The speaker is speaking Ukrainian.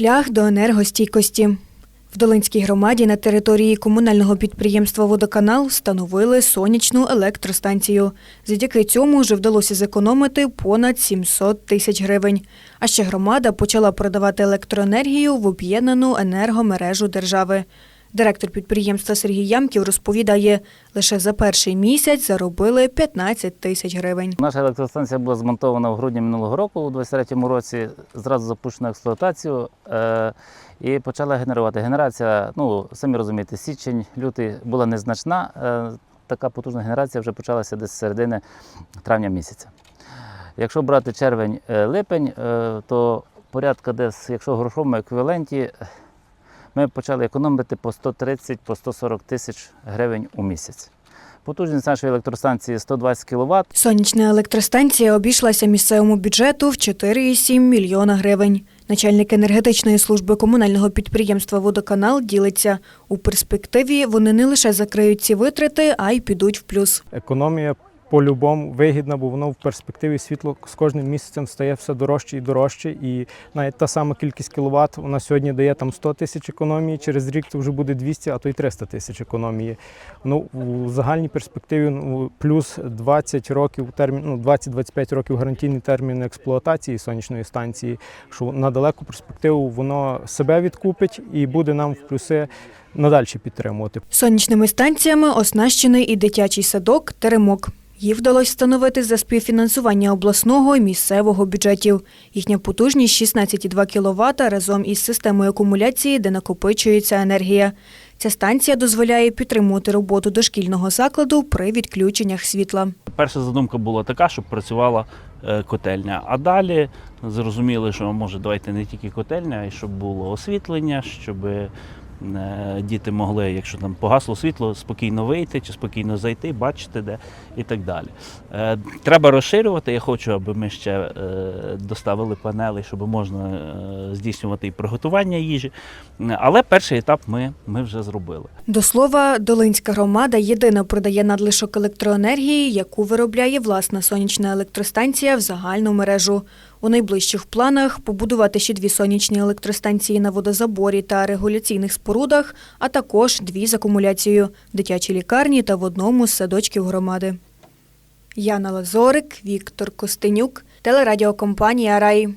Шлях до енергостійкості. В Долинській громаді на території комунального підприємства Водоканал встановили сонячну електростанцію. Завдяки цьому вже вдалося зекономити понад 700 тисяч гривень. А ще громада почала продавати електроенергію в об'єднану енергомережу держави. Директор підприємства Сергій Ямків розповідає, лише за перший місяць заробили 15 тисяч гривень. Наша електростанція була змонтована в грудні минулого року, у 2023 році, зразу запущена експлуатацію е, і почала генерувати. Генерація, ну самі розумієте, січень, лютий була незначна. Е, така потужна генерація вже почалася десь з середини травня місяця. Якщо брати червень, е, е, то порядка десь, якщо в грошовому еквіваленті, ми почали економити по 130 по 140 тисяч гривень у місяць. Потужність нашої електростанції 120 кВт. Сонячна електростанція обійшлася місцевому бюджету в 4,7 мільйона гривень. Начальник енергетичної служби комунального підприємства Водоканал ділиться. У перспективі вони не лише закриють ці витрати, а й підуть в плюс. Економія по-любому вигідна, бо воно в перспективі світло з кожним місяцем стає все дорожче і дорожче. І навіть та сама кількість кіловат вона сьогодні дає там 100 тисяч економії, через рік це вже буде 200, а то й 300 тисяч економії. Ну, у загальній перспективі ну, плюс 20 років термін, ну, 20-25 років гарантійний термін експлуатації сонячної станції, що на далеку перспективу воно себе відкупить і буде нам в плюси надальше підтримувати. Сонячними станціями оснащений і дитячий садок Теремок. Їх вдалося встановити за співфінансування обласного і місцевого бюджетів. Їхня потужність 16,2 кВт разом із системою акумуляції, де накопичується енергія. Ця станція дозволяє підтримувати роботу дошкільного закладу при відключеннях світла. Перша задумка була така, щоб працювала е, котельня. А далі зрозуміли, що може давайте не тільки котельня, а й щоб було освітлення, щоб діти могли, якщо там погасло світло, спокійно вийти чи спокійно зайти, бачити де і так далі. Е, Треба розширювати. Я хочу, аби ми ще е, доставили панели, щоб можна е, здійснювати і приготування їжі. Але перший етап ми, ми вже зробили. До слова, Долинська громада єдина продає надлишок електроенергії, яку виробляє власна сонячна електростанція в загальну мережу. У найближчих планах побудувати ще дві сонячні електростанції на водозаборі та регуляційних спорудах, а також дві з акумуляцією – дитячі лікарні та в одному з садочків громади. Яна Лазорик, Віктор Костенюк, телерадіокомпанія «Рай».